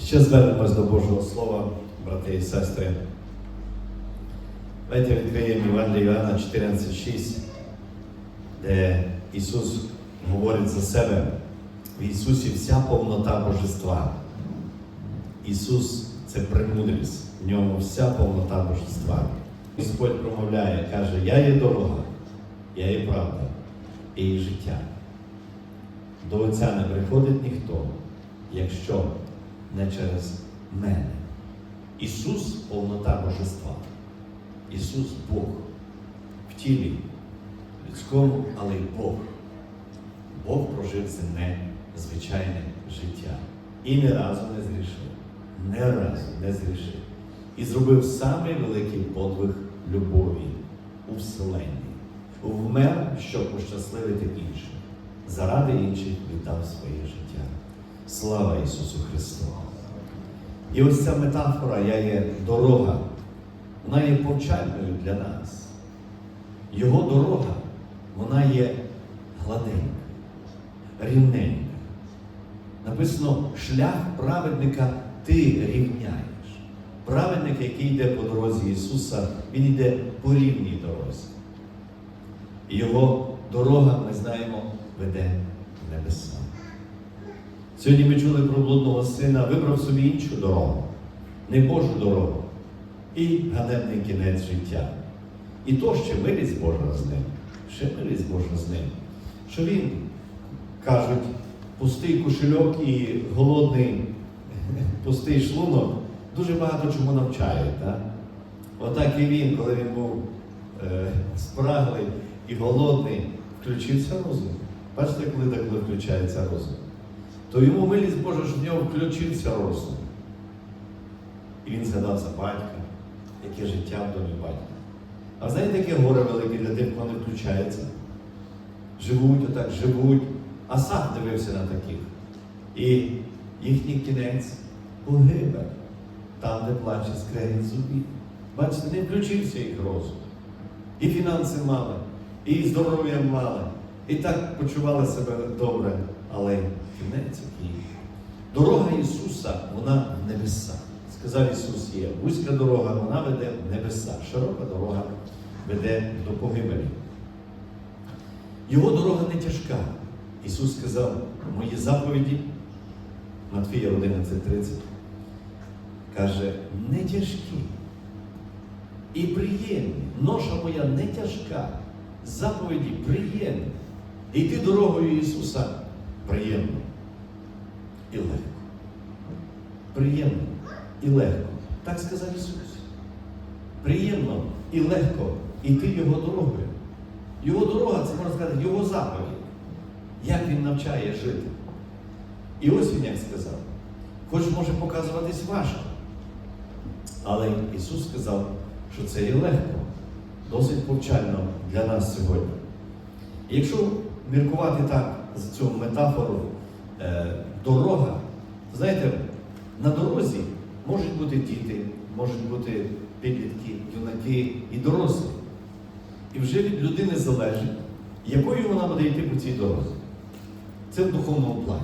Ще звернемось до Божого Слова, брати і сестри. Давайте відкриємо Євангелія Іоанна 14,6, де Ісус говорить за себе. В Ісусі вся повнота Божества. Ісус це премудрість, в ньому вся повнота Божества. Господь промовляє, каже, Я є дорога, я є правда, і є життя. До Отця не приходить ніхто, якщо не через мене. Ісус повнота Божества. Ісус Бог в тілі людському, але й Бог. Бог прожив земне звичайне життя. І ні разу не зрішив. Ні разу не зрішив. І зробив самий великий подвиг любові у Вселенні. Вмер, щоб ощасливити інших. Заради інших віддав своє життя. Слава Ісусу Христу! І ось ця метафора я є дорога, вона є повчальною для нас. Його дорога, вона є гладенька, рівненька. Написано, шлях праведника ти рівняєш. Праведник, який йде по дорозі Ісуса, Він йде по рівній дорозі. І Його дорога, ми знаємо, веде в небеса. Сьогодні ми чули про блудного сина, вибрав собі іншу дорогу, не Божу дорогу. І ганебний кінець життя. І то ще милість Божа з ним, ще милість Божа з ним. Що він, кажуть, пустий кошельок і голодний пустий шлунок дуже багато чому навчають. Так? Отак і він, коли він був е, спраглий і голодний, включився розум. Бачите, коли деколи включається розум? То йому милість Божа, що в нього включився розум. І він згадав за батька, яке життя в домі батька. А знаєте, яке горе велике для тих, хто не включається? Живуть отак, живуть. А сам дивився на таких. І їхній кінець погибель, там, де плаче скрегіт зубів. Бачите, не включився їх розум. І фінанси мали, і здоров'я мали, і так почували себе добре, але кінець який. Дорога Ісуса, вона в небеса. Сказав Ісус, є вузька дорога, вона веде в небеса. Широка дорога веде до погибелі. Його дорога не тяжка. Ісус сказав, мої заповіді, Матфія 11.30, каже, не тяжкі і приємні. Ноша моя не тяжка, заповіді приємні. Йти дорогою Ісуса приємно і легко. Приємно і легко. Так сказав Ісус. Приємно і легко йти Його дорогою. Його дорога, це можна сказати, Його заповідь. Як Він навчає жити. І ось він як сказав, хоч може показуватись важко. Але Ісус сказав, що це є легко, досить повчально для нас сьогодні. І якщо міркувати так за цю метафору дорога, знаєте, на дорозі можуть бути діти, можуть бути підлітки, юнаки і дорослі. І вже від людини залежить, якою вона буде йти по цій дорозі. Це в духовному плані.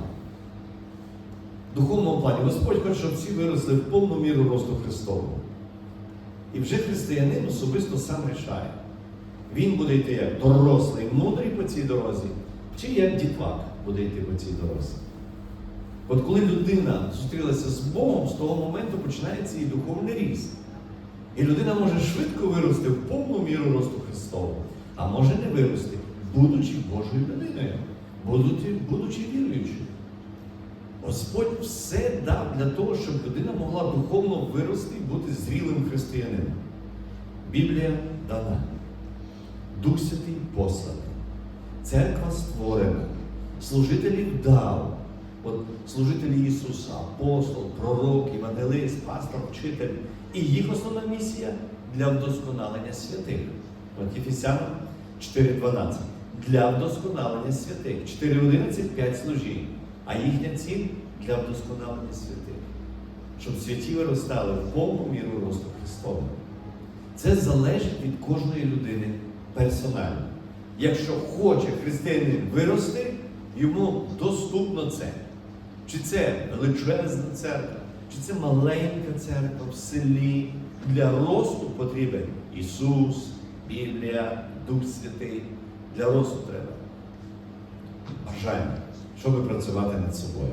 В духовному плані Господь хоче, щоб всі виросли в повну міру росту Христового. І вже християнин особисто сам рішає. Він буде йти як дорослий, мудрий по цій дорозі, чи як дітвак буде йти по цій дорозі. От коли людина зустрілася з Богом, з того моменту починається її духовний ріст. І людина може швидко вирости в повну міру росту Христового, а може не вирости, будучи Божою людиною, будучи, будучи віруючою. Господь все дав для того, щоб людина могла духовно вирости і бути зрілим християнином. Біблія дана. Дух Святий посланий. Церква створена. Служителів дав. От служителі Ісуса, апостол, пророк, евангелист, пастор, вчитель. І їх основна місія для вдосконалення святих. От Єфесянам 4.12. Для вдосконалення святих. 4.11 5 служінь. А їхня ціль для вдосконалення святих. Щоб святі виростали в повну міру росту Христового. Це залежить від кожної людини персонально. Якщо хоче християнин вирости, йому доступно це. Чи це величезна церква, чи це маленька церква в селі. Для росту потрібен Ісус, Біблія, Дух Святий. Для росту треба. Бажання, щоб працювати над собою.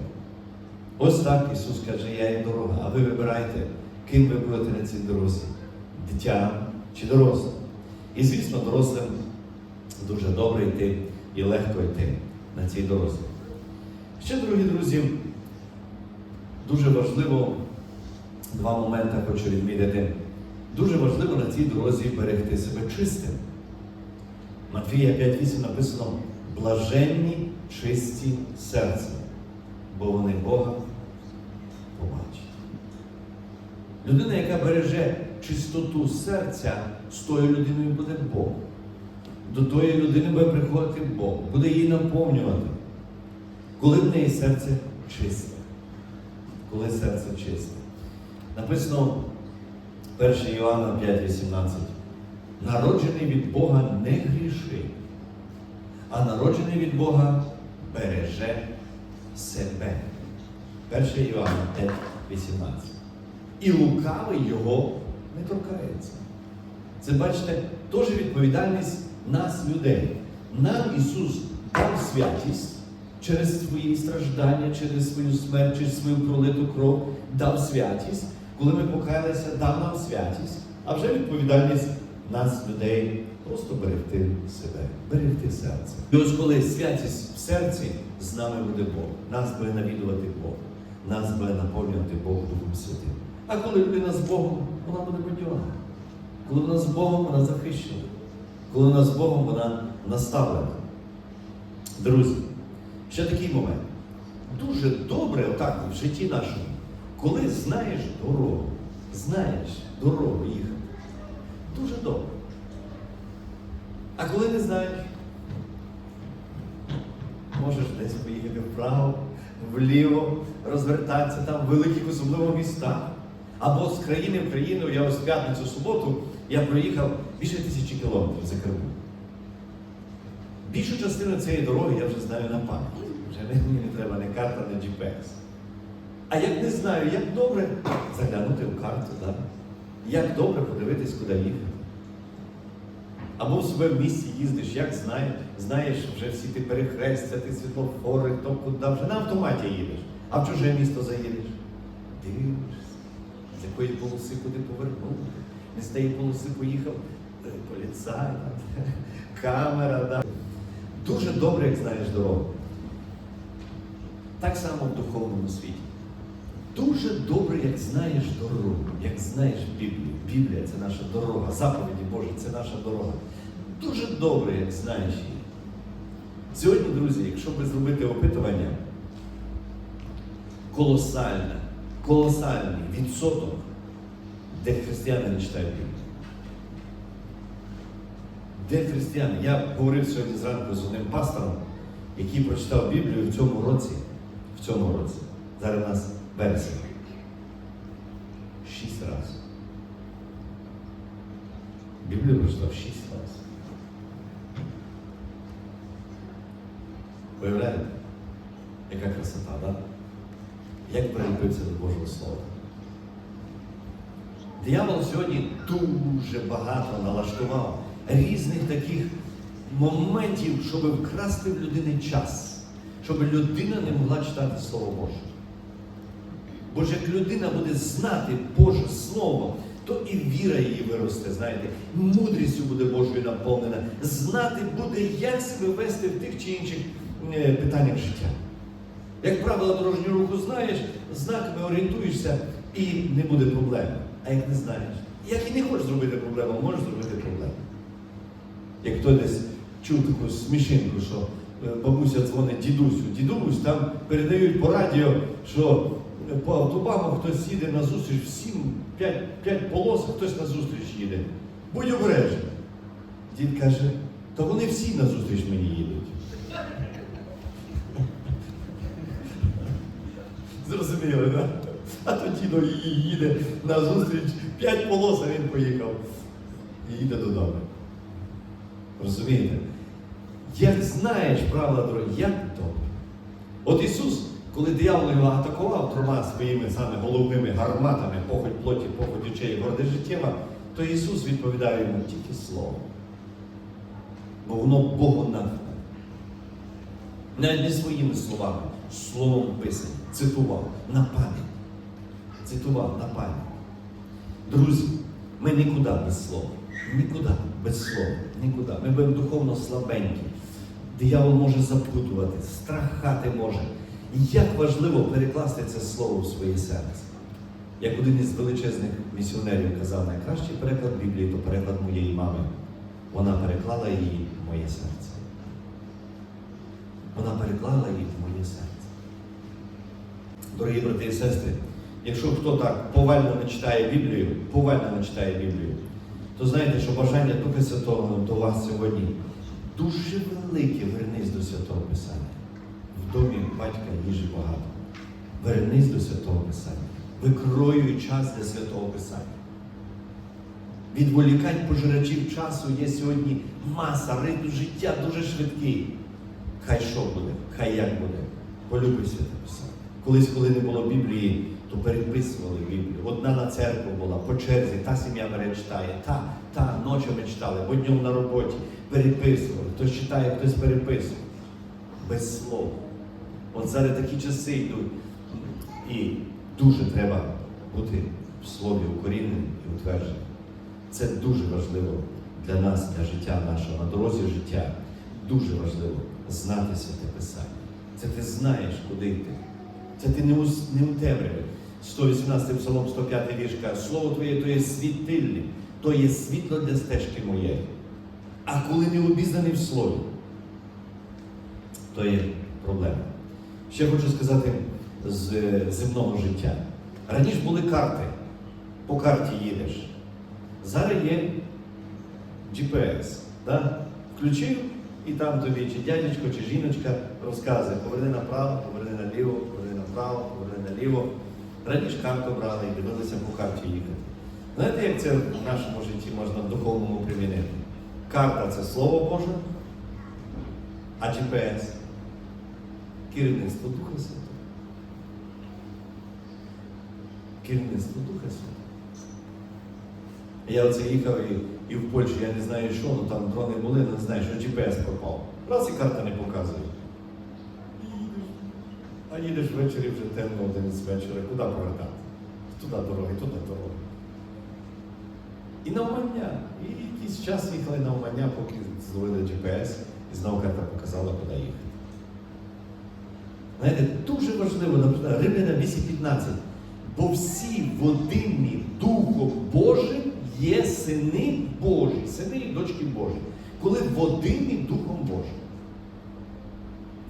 Ось так Ісус каже, я є дорога, а ви вибирайте, ким ви будете на цій дорозі дитям чи дорослим. І, звісно, дорослим дуже добре йти і легко йти на цій дорозі. Ще, дорогі друзі, дуже важливо два моменти хочу відмітити. Дуже важливо на цій дорозі берегти себе чистим. Матвія 5.8 написано блаженні чисті серцем, бо вони Бога побачать. Людина, яка береже чистоту серця, з тою людиною буде Бог. До тої людини буде приходити Бог, буде її наповнювати. Коли в неї серце чисте. Коли серце чисте. Написано 1 Іоанна 5,18. Народжений від Бога не грішить, а народжений від Бога береже себе. 1 Іоанна 5,18. І лукавий його не торкається. Це, бачите, теж відповідальність нас, людей. Нам Ісус дав святість через свої страждання, через свою смерть, через свою пролиту кров, дав святість. Коли ми покаялися, дав нам святість, а вже відповідальність нас, людей, просто берегти себе, берегти серце. І ось коли святість в серці, з нами буде Бог. Нас буде навідувати Бог, нас буде наповнювати Бог Духом Святим. А коли людина з Богом, вона буде поділена. Коли вона з Богом, вона захищена. Коли вона з Богом, вона наставлена. Друзі, ще такий момент. Дуже добре отак в житті нашому, коли знаєш дорогу, знаєш дорогу їхати. Дуже добре. А коли не знаєш, можеш десь поїхати вправо, вліво, розвертатися там в великих особливо містах. Або з країни в країну, я ось п'ятницю суботу, я проїхав більше тисячі кілометрів за Криму. Більшу частину цієї дороги я вже знаю на пам'ять. Вже мені не треба ні карта, ні GPS. А як не знаю, як добре заглянути в карту, да? як добре подивитись, куди їхати. Або в в місті їздиш, як знаєш, знаєш вже всі ті перехрестя, ті світлофори, хто куди, вже на автоматі їдеш, а в чуже місто заїдеш. Дивишся, з якої полоси куди повернути. Не з поїхав поліцай, камера. Да. Дуже добре, як знаєш дорогу. Так само в духовному світі. Дуже добре, як знаєш дорогу, як знаєш Біблію. Біблія це наша дорога, заповіді Божі це наша дорога. Дуже добре, як знаєш її. Сьогодні, друзі, якщо би зробити опитування, колосальне, колосальний відсоток, де християни не читають Біблію. Де християни? Я говорив сьогодні зранку з одним пастором, який прочитав Біблію в цьому році. В цьому році. Зараз у нас вересень. Шість разів. Біблію прочитав шість разів. Уявляєте? Яка красота, так? Да? Як прилепився до Божого Слова? Диявол сьогодні дуже багато налаштував різних таких моментів, щоб вкрасти в людини час, щоб людина не могла читати Слово Боже. Бо ж як людина буде знати Боже Слово, то і віра її виросте, знаєте, мудрістю буде Божою наповнена, знати буде, як себе вести в тих чи інших е, питаннях життя. Як правило дорожнього руху знаєш, знаками орієнтуєшся і не буде проблем. А як не знаєш, як і не хочеш зробити проблему, можеш зробити проблему. Як хто десь чув таку смішинку, що е, бабуся дзвонить дідусю, дідусь, там передають по радіо, що е, по автобану хтось їде на зустріч, всім п'ять, п'ять полос, хтось на зустріч їде. Будь обережний. Дід каже, то вони всі на зустріч мені їдуть. Зрозуміли, так? А то дідо їде на зустріч, п'ять полос, а він поїхав. І їде додому. Розумієте? Як знаєш правила дороги, як добре. От Ісус, Коли диявол його атакував трьома своїми саме головними гарматами, похоть плоті, похоть очей, горде життєва, то Ісус відповідає йому тільки словом. Бо воно Богу надане. Навіть не своїми словами, словом писані, цитував на пам'ять. Цитував на пам'ять. Друзі, ми нікуди без слова. Нікуди без слова. Нікуди. Ми будемо духовно слабенькі. Диявол може запутувати, страхати може. І як важливо перекласти це слово в своє серце. Як один із величезних місіонерів казав, найкращий переклад Біблії то переклад моєї мами. Вона переклала її в моє серце. Вона переклала її в моє серце. Дорогі брати і сестри, якщо хто так повально не читає Біблію, повально не читає Біблію, то знаєте, що бажання Духа Святого до вас сьогодні дуже велике вернись до Святого Писання. В домі батька їжі багато. Вернись до Святого Писання. Викроюй час для Святого Писання. Відволікань пожирачів часу є сьогодні маса, ритм життя дуже швидкий. Хай що буде, хай як буде. Полюби святе писання. Колись, коли не було Біблії, то переписували Біблію. Одна на церкву була, по черзі, та сім'я читає, та, та, ночами читали, бо днем на роботі. Переписували. Хтось читає, хтось переписує. Без слова. От зараз такі часи йдуть. І дуже треба бути в слові укоріненим і утвердженим. Це дуже важливо для нас, для життя нашого, на дорозі життя. Дуже важливо знати святе Писання. Це ти знаєш, куди йти. Це ти не у, не у темряві. 118 псалом, 105 вірш каже, Слово Твоє то є світильник, то є світло для стежки моєї. А коли не обізнаний в слові, то є проблема. Ще хочу сказати з е, земного життя. Раніше були карти. По карті їдеш. Зараз є GPS. Да? Включив і там тобі чи дядечко, чи жіночка розказує, поверни направо, поверни наліво, поверни направо, поверни наліво. Раніше карту брали і дивилися по карті їхати. Знаєте, як це в нашому житті можна в духовному примінити? Карта це Слово Боже, а GPS керівництво Духа Святого. Керівництво Духа Святого. Я оце їхав і, і в Польщі, я не знаю що, ну там дрони були, не знаю, що GPS пропав. Раз і карта не показує. А їдеш ввечері вже темно, 11 вечора, куди повертати? Туди дороги, туди дороги. І навмання. І якийсь час їхали навмання, поки зловили GPS, і знову карта показала, куди їхати. Знаєте, дуже важливо, наприклад, Римляна 8.15. Бо всі водимі Духом Божим є сини Божі, сини і дочки Божі. Коли водимі Духом Божим.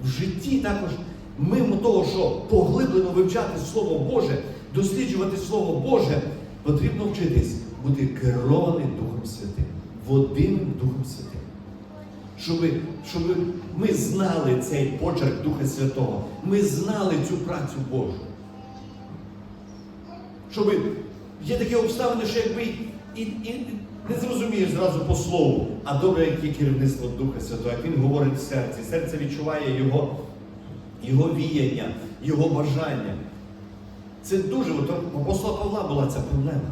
В житті також, мимо того, що поглиблено вивчати Слово Боже, досліджувати Слово Боже, потрібно вчитись бути керованим Духом Святим, водимим Духом Святим. Щоб, щоб ми знали цей почерк Духа Святого, ми знали цю працю Божу. Щоб є такі обставини, що якби і, і не зрозумієш зразу по слову, а добре, як є керівництво Духа Святого, як він говорить в серці, серце відчуває його, його віяння, його бажання. Це дуже, от у апостола Павла була ця проблема.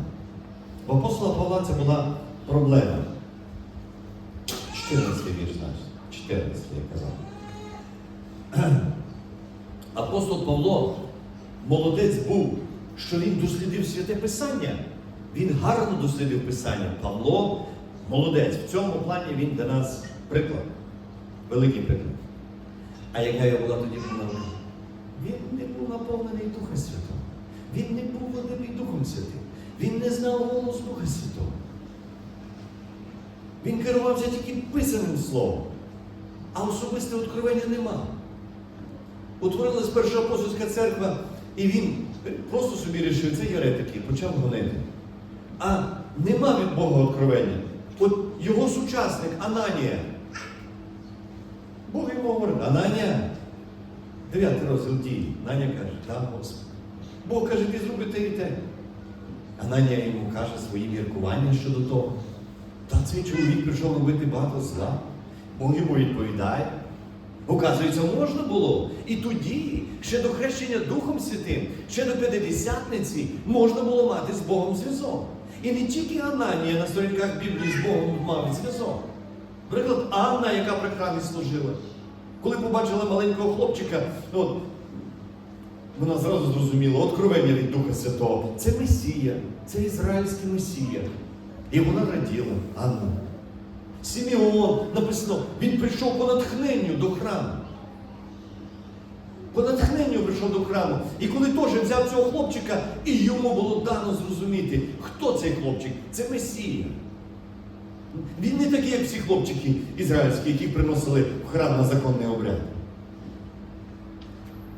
У апостола Павла це була проблема. 14 вірш, значить. 14, я казав. Апостол Павло молодець був, що він дослідив святе Писання. Він гарно дослідив Писання. Павло молодець. В цьому плані він для нас приклад. Великий приклад. А яка я була тоді наука? Він не був наповнений Духа Святого. Він не був водимий Духом Святим. Він не знав голос Духа Святого. Він керувався тільки писаним словом, а особисте откровення нема. Утворилась перша апостольська церква, і він просто собі рішив, це єретики, почав гонити. А нема від Бога откровення. От його сучасник Ананія. Бог йому говорить, Ананія, дев'ятий розділ дії. Ананія каже, так, Господи. Бог каже, ти зроби те і те. Ананія йому каже свої міркування щодо того. Та цей чоловік прийшов робити багато зла. Бог йому відповідає. Оказується, можна було. І тоді, ще до хрещення Духом Святим, ще до П'ятидесятниці, можна було мати з Богом зв'язок. І не тільки Ананія на сторінках Біблії з Богом мав зв'язок. Наприклад, Анна, яка при храмі служила, коли побачила маленького хлопчика, от, вона зразу зрозуміла, откровення від Духа Святого. Це Месія, це ізраїльський Месія. І вона раділа, Анна. Сіміон написано, він прийшов по натхненню до храму. По натхненню прийшов до храму. І коли теж взяв цього хлопчика, і йому було дано зрозуміти, хто цей хлопчик? Це Месія. Він не такий, як всі хлопчики ізраїльські, які приносили в храм на законний обряд.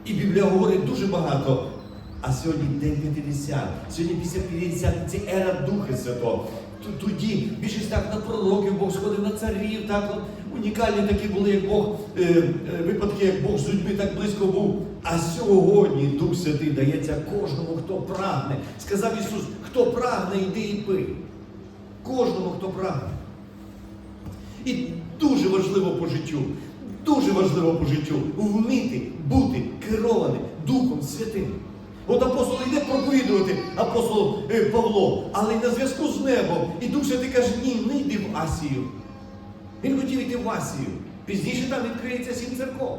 І Біблія говорить дуже багато. А сьогодні день 50. Сьогодні після 50 це ера Духа Святого. Тоді більшість так на пророків Бог сходив на царів, так унікальні такі були, як Бог, е, е, випадки, як Бог з людьми так близько був. А сьогодні Дух Святий дається кожному, хто прагне. Сказав Ісус, хто прагне, йди і пий. Кожному, хто прагне. І дуже важливо по життю, дуже важливо по життю вміти бути керованим Духом Святим. От апостол йде проповідувати, апостол е, Павло, але й на зв'язку з небом. І Дух Святий каже, ні, не йди в Асію. Він хотів йти в Асію. Пізніше там відкриється сім церков.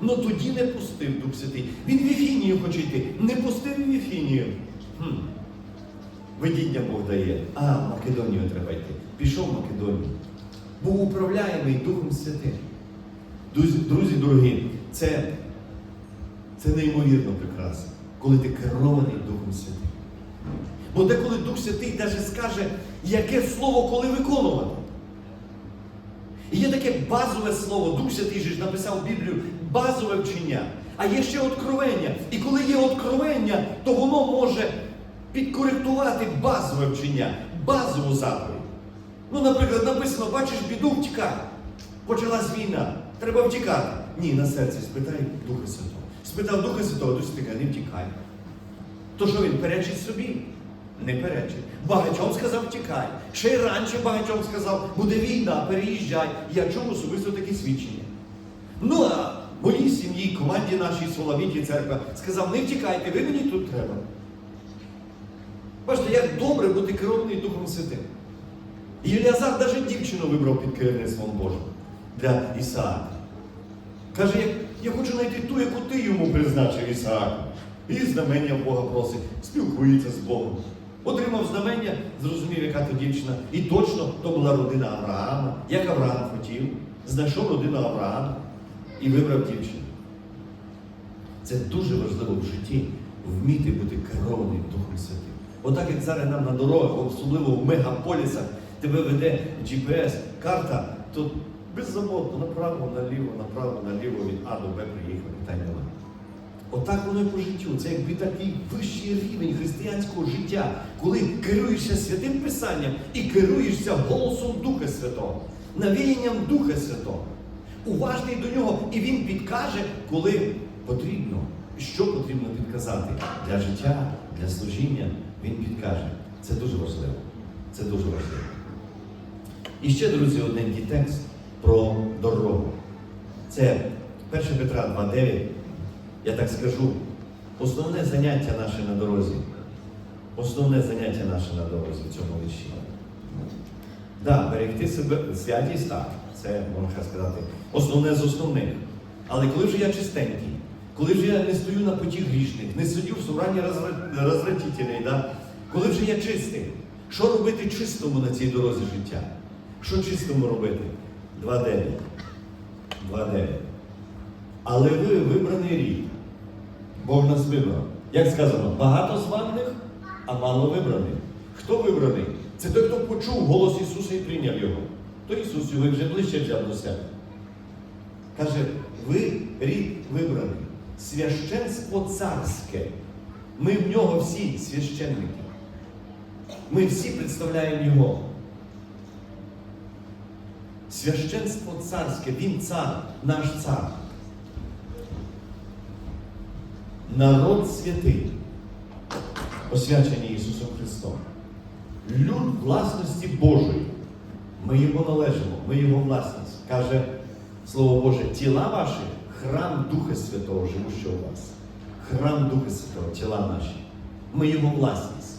Ну тоді не пустив Дух Святий. Він в Віфінію хоче йти. Не пустив Віфінію. Хм. Видіння Бог дає. А, Македонію треба йти. Пішов в Македонію. Був управляємий Духом Святим. Друзі, дорогі, це, це неймовірно прекрасно, коли ти керований Духом Святим. Бо деколи Дух Святий навіть скаже, яке слово коли виконувати. І є таке базове слово, Дух Святий же ж написав Біблію, базове вчення. А є ще откровення. І коли є откровення, то воно може підкоректувати базове вчення, базову заповідь. Ну, наприклад, написано, бачиш біду, втікай. Почалась війна. Треба втікати. Ні, на серці спитай Духа Святого. Спитав Духа Святого, Дух Святий не втікай. То що він перечить собі? Не перечить. Багатьом сказав втікай. Ще й раніше багатьом сказав, буде війна, переїжджай. Я чув особисто такі свідчення. Ну а моїй сім'ї, команді нашій Соломіті церква сказав, не втікайте, ви мені тут треба. Бачите, як добре бути керований Духом Святим. Іліазар навіть дівчину вибрав під керівництвом Божим для Ісаака. Каже, я, хочу знайти ту, яку ти йому призначив Ісааку. І знамення Бога просить, спілкується з Богом. Отримав знамення, зрозумів, яка то дівчина. І точно то була родина Авраама, як Авраам хотів. Знайшов родину Авраама і вибрав дівчину. Це дуже важливо в житті вміти бути керованим Духом Святим. Отак, як зараз нам на дорогах, особливо в мегаполісах, тебе веде GPS, карта, то беззаботно направо, наліво, направо, наліво від А до Б приїхав, питань немає. Отак воно і по життю. Це якби такий вищий рівень християнського життя, коли керуєшся святим Писанням і керуєшся голосом Духа Святого, навіянням Духа Святого. Уважний до нього, і він підкаже, коли потрібно, що потрібно підказати для життя, для служіння. Він підкаже. Це дуже важливо. Це дуже важливо. І ще, друзі, одненький текст про дорогу. Це 1 Петра 2.9. Я так скажу, основне заняття наше на дорозі. Основне заняття наше на дорозі в цьому вірші. Да, берегти себе святість, так, це можна сказати, основне з основних. Але коли вже я чистенький, коли вже я не стою на путі грішних, не сидю в собранні розра- да? коли вже я чистий, що робити чистому на цій дорозі життя? Що чистому робити? 2.9. 2.9. Але ви вибраний рід. Бог нас вибрав. Як сказано, багато званих, а мало вибраних. Хто вибраний? Це той, хто почув голос Ісуса і прийняв його. То Ісус його вже ближче взяв до себе. Каже, ви рід вибраний, священство царське. Ми в нього всі священники. Ми всі представляємо Його. Священство царське, Він цар, наш цар. Народ святий, освячені Ісусом Христом. Люд власності Божої. Ми йому належимо, ми його власність. Каже Слово Боже, тіла ваші храм Духа Святого, живущого у вас. Храм Духа Святого, тіла наші. Ми його власність.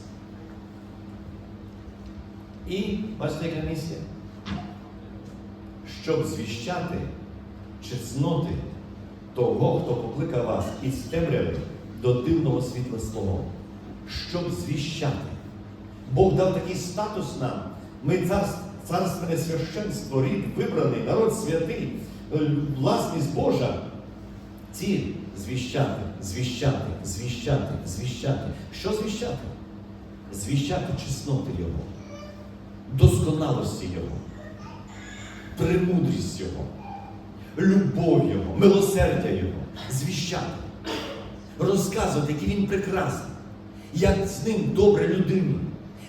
І бачите, яка місія? Щоб звіщати чесноти того, хто покликав вас із темряви до дивного світла свого. Щоб звіщати. Бог дав такий статус нам. Ми царс- царственне священство, рід вибраний, народ святий, е, власність Божа. Ці звіщати, звіщати, звіщати, звіщати. Що звіщати? Звіщати чесноти Його, досконалості Його, премудрість Його, любов Його, милосердя Його, звіщати, розказувати, який він прекрасний, як з ним добре людині,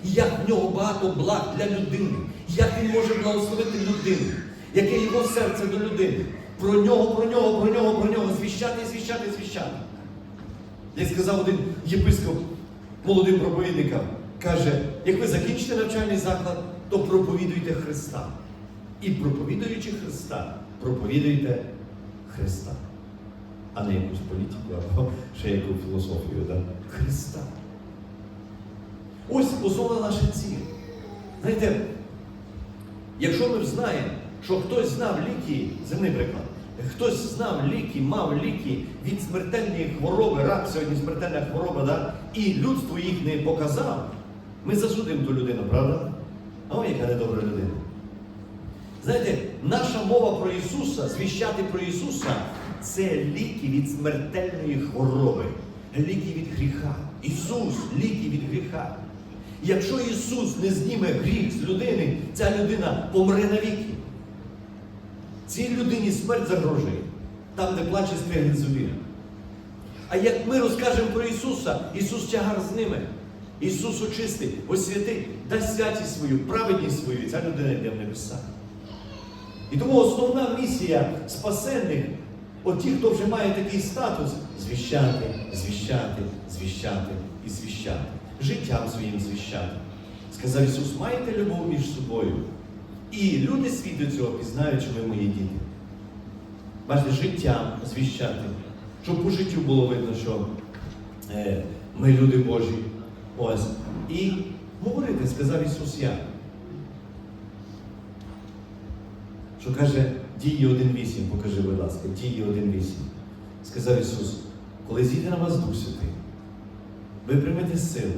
як в нього багато благ для людини, як він може благословити людину, яке його серце до людини. Про нього, про нього, про нього, про нього, звіщати, звіщати, звіщати. Як сказав один єпископ молодим проповідникам, каже, як ви закінчите навчальний заклад, то проповідуйте Христа. І проповідуючи Христа, проповідуйте Христа, а не якусь політику або ще яку філософію. Да? Христа. Ось основна наша ціль. Знаєте, якщо ми знаємо, що хтось знав ліки, земний приклад, хтось знав ліки, мав ліки від смертельної хвороби, рак сьогодні смертельна хвороба, да? і людство їх не показав, ми засудимо ту людину, правда? А ой, яка недобра людина. Знаєте, наша мова про Ісуса, звіщати про Ісуса, це ліки від смертельної хвороби, ліки від гріха. Ісус ліки від гріха. Якщо Ісус не зніме гріх з людини, ця людина помре навіки. Цій людині смерть загрожує, там, де плаче скрегін зубів. А як ми розкажемо про Ісуса, Ісус тягар з ними. Ісус очистий, освятий, дасть святість свою, праведність свою, і ця людина йде в небеса. І тому основна місія спасенних, от ті, хто вже має такий статус, звіщати, звіщати, звіщати і звіщати. Життям своїм звіщати. Сказав Ісус, маєте любов між собою. І люди світу цього пізнають, що ви мої діти. Бачите, життям звіщати, щоб по життю було видно, що е, ми люди Божі. Ось. І говорити, сказав Ісус я. Що каже дії 1.8, покажи, будь ласка, дії 1.8. Сказав Ісус, коли зійде на вас Дух Святий, ви приймете силу.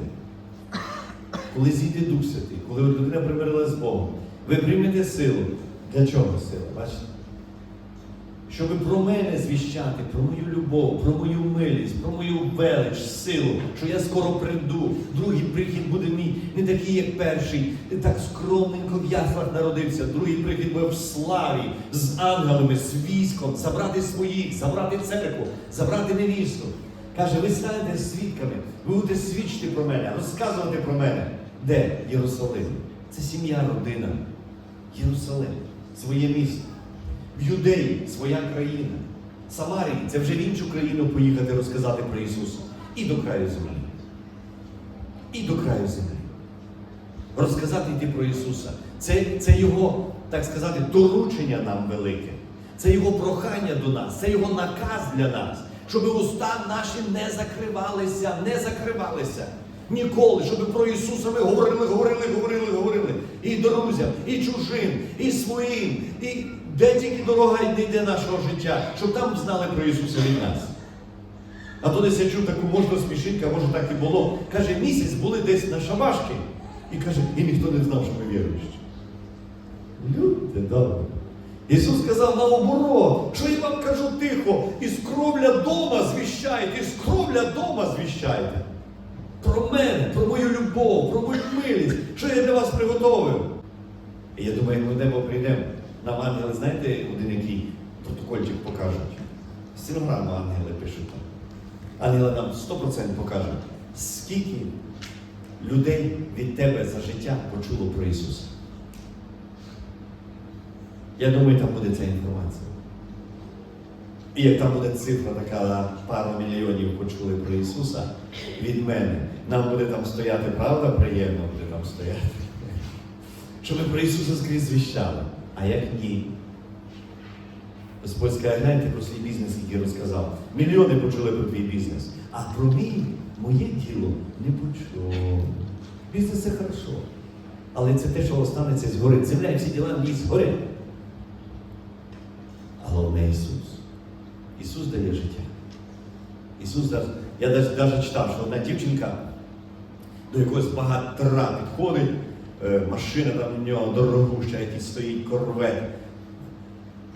Коли зійде Дух Святий, коли людина примирилась з Богом, ви приймете силу. Для чого сила? Бачите? Щоб про мене звіщати, про мою любов, про мою милість, про мою велич, силу, що я скоро прийду, другий прихід буде мій, не такий, як перший, не так скромненько в яслах народився, другий прихід буде в славі, з ангелами, з військом, забрати своїх, забрати церкву, забрати невісту. Каже, ви станете свідками, ви будете свідчити про мене, розказувати про мене. Де? Єрусалим. Це сім'я, родина. Єрусалим, своє місто. В Юдеї своя країна. Самарії це вже в іншу країну поїхати розказати про Ісуса. І до краю землі. І до краю землі. Розказати йти про Ісуса. Це, це Його, так сказати, доручення нам велике. Це Його прохання до нас, це Його наказ для нас, щоб уста наші не закривалися, не закривалися. Ніколи, щоб про Ісуса ми говорили, говорили, говорили, говорили. І друзям, і чужим, і своїм, і де тільки дорога не йде нашого життя, щоб там знали про Ісуса від нас. А то десь я чув таку можна смішинка, може так і було. Каже, місяць були десь на шабашки. І каже, і ніхто не знав, що ми віруючі. Люди добре. Ісус сказав наоборот, що я вам кажу тихо, із кровля дома звіщайте, із кровля дома звіщайте. Про мене, про мою любов, про мою милість, що я для вас приготовив. І я думаю, ми небо прийдемо, нам ангели, знаєте, один який протокольчик покажуть. Стенограму ангели пишуть там. Ангели нам 100% покажуть, скільки людей від тебе за життя почуло про Ісуса. Я думаю, там буде ця інформація. І як там буде цифра така, пара мільйонів почули про Ісуса від мене, нам буде там стояти, правда, приємно буде там стояти. Що ми про Ісуса скрізь звіщали. А як ні? Господь скаже, гляньте про свій бізнес, який розказав. Мільйони почули про твій бізнес. А про мій, моє діло не почув. Бізнес це хорошо. Але це те, що останеться згорить. Земля і всі діла згорять. А головне Ісус. Ісус дає життя. Ісус дав. Я навіть читав, що одна дівчинка до якогось багатира підходить, машина там у нього дорогуща, який стоїть корвет.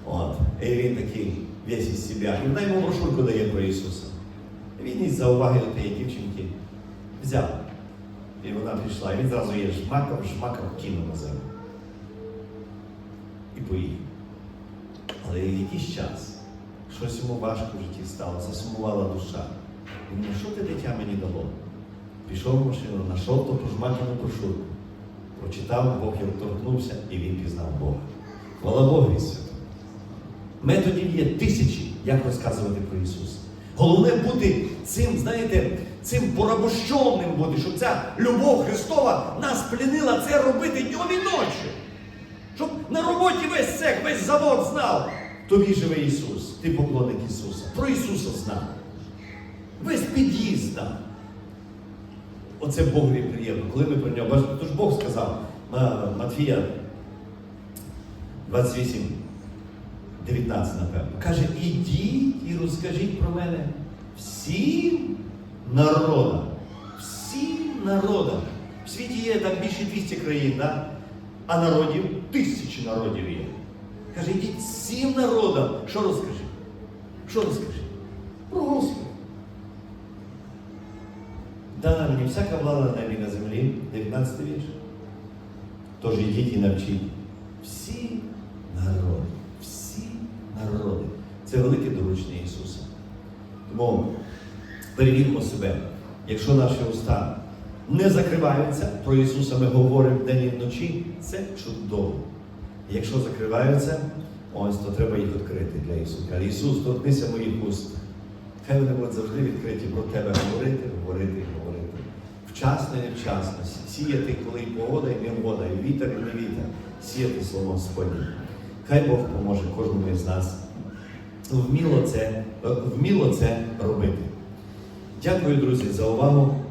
От. І він такий весь із себе. І вона йому брошурку дає про Ісуса. Він із зауваги до тієї дівчинки взяв. І вона пішла, і він зразу її жмакав, жмакав, кинув на землю. І поїхав. Але якийсь час щось йому важко в житті стало, засумувала душа. Він що ти дитя мені дало? Пішов в машину, знайшов ту пожмакану брошурку, прочитав, Бог його торкнувся і він пізнав Бога. Хвала Богу і святому. Методів є тисячі, як розказувати про Ісуса. Головне бути цим, знаєте, цим порабощовним бути, щоб ця любов Христова нас плінила це робити днем і ночі. Щоб на роботі весь цех, весь завод знав. Тобі живе Ісус, ти поклонник Ісуса. Про Ісуса знав. Весь під'їзд знав. Оце Богові приємно, коли ми про нього бачимо. Тож Бог сказав Ма- Матфія 28, 19, напевно. Каже, ідіть і розкажіть про мене всім народам. Всім народам. В світі є там більше 200 країн, да? а народів тисячі народів є. Каже, ідіть всім народам. Що розкажи? Що розкажи? Про Господа. Дана мені всяка влада на небі на землі, 19 вірш. Тож ідіть і навчіть всі народи, всі народи. Це велике доручення Ісуса. Тому перевіримо себе, якщо наші уста не закриваються, про Ісуса ми говоримо день і вночі, це чудово. Якщо закриваються, ось то треба їх відкрити для Ісуса. Ісус, торкнися моїх уст. Хай вони будуть завжди відкриті про тебе говорити, говорити, говорити. Вчасно і невчасно. Сіяти, коли і погода, і негода, і вітер, і не вітер. Сіяти слово Господнє. Хай Бог поможе кожному із нас вміло це, вміло це робити. Дякую, друзі, за увагу.